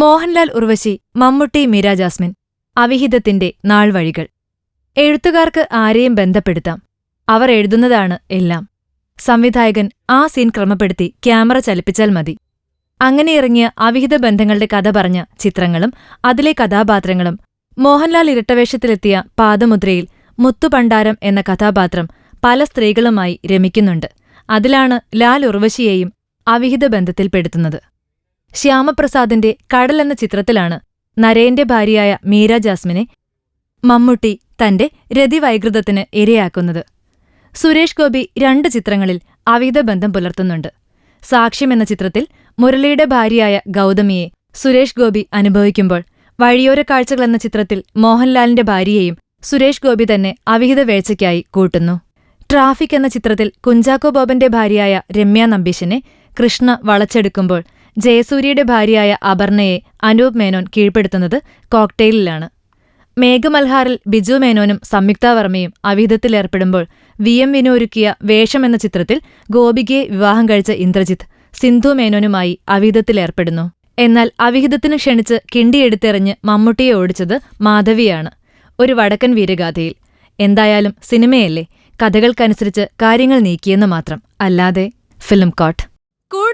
മോഹൻലാൽ ഉർവശി മമ്മൂട്ടി മീര ജാസ്മിൻ. അവിഹിതത്തിന്റെ നാൾവഴികൾ. എഴുത്തുകാർക്ക് ആരെയും ബന്ധപ്പെടുത്താം. അവർ എഴുതുന്നതാണ് എല്ലാം. സംവിധായകൻ ആ സീൻ ക്രമപ്പെടുത്തി ക്യാമറ ചലിപ്പിച്ചാൽ മതി. അങ്ങനെ ഇറങ്ങിയ അവിഹിത ബന്ധങ്ങളുടെ കഥ പറഞ്ഞ ചിത്രങ്ങളും അതിലെ കഥാപാത്രങ്ങളും മോഹൻലാൽ ഇരട്ടവേഷത്തിലെത്തിയ പാദമുദ്രയിൽ മുത്തുപണ്ടാരം എന്ന കഥാപാത്രം പല സ്ത്രീകളുമായി രമിക്കുന്നുണ്ട്. അതിലാണ് ലാൽ ഉർവശിയെയും അവിഹിത ബന്ധത്തിൽപ്പെടുത്തുന്നത്. ശ്യാമപ്രസാദിന്റെ കടൽ എന്ന ചിത്രത്തിലാണ് നരേന്റെ ഭാര്യയായ മീര ജാസ്മിനെ മമ്മൂട്ടി തന്റെ രതിവൈകൃതത്തിന് ഇരയാക്കുന്നത്. സുരേഷ് ഗോപി രണ്ട് ചിത്രങ്ങളിൽ അവിഹിത ബന്ധം പുലർത്തുന്നുണ്ട്. സാക്ഷ്യം എന്ന ചിത്രത്തിൽ മുരളിയുടെ ഭാര്യയായ ഗൗതമിയെ സുരേഷ് ഗോപി അനുഭവിക്കുമ്പോൾ വഴിയോര കാഴ്ചകൾ എന്ന ചിത്രത്തിൽ മോഹൻലാലിന്റെ ഭാര്യയെയും സുരേഷ് ഗോപി തന്നെ അവിഹിത വേഴ്ചയ്ക്കായി കൂട്ടുന്നു. ട്രാഫിക് എന്ന ചിത്രത്തിൽ കുഞ്ചാക്കോ ബോബന്റെ ഭാര്യയായ രമ്യ നമ്പീശനെ കൃഷ്ണ വളച്ചെടുക്കുമ്പോൾ ജയസൂര്യയുടെ ഭാര്യയായ അപർണയെ അനൂപ് മേനോൻ കീഴ്പ്പെടുത്തുന്നത് കോക്ടെയിലിലാണ്. മേഘമൽഹാറിൽ ബിജു മേനോനും സംയുക്ത വർമ്മയും അവിഹിതത്തിലേർപ്പെടുമ്പോൾ വി എം വിനു ഒരുക്കിയ വേഷം എന്ന ചിത്രത്തിൽ ഗോപികയെ വിവാഹം കഴിച്ച ഇന്ദ്രജിത്ത് സിന്ധു മേനോനുമായി അവിഹിതത്തിലേർപ്പെടുന്നു. എന്നാൽ അവിഹിതത്തിനു ക്ഷണിച്ച് കിണ്ടിയെടുത്തെറിഞ്ഞ് മമ്മൂട്ടിയെ ഓടിച്ചത് മാധവിയാണ്. ഒരു വടക്കൻ വീരഗാഥയിൽ. എന്തായാലും സിനിമയല്ലേ? കഥകൾക്കനുസരിച്ച് കാര്യങ്ങൾ നീക്കിയെന്ന് മാത്രം. അല്ലാതെ ഫിലിം കോട്ട്.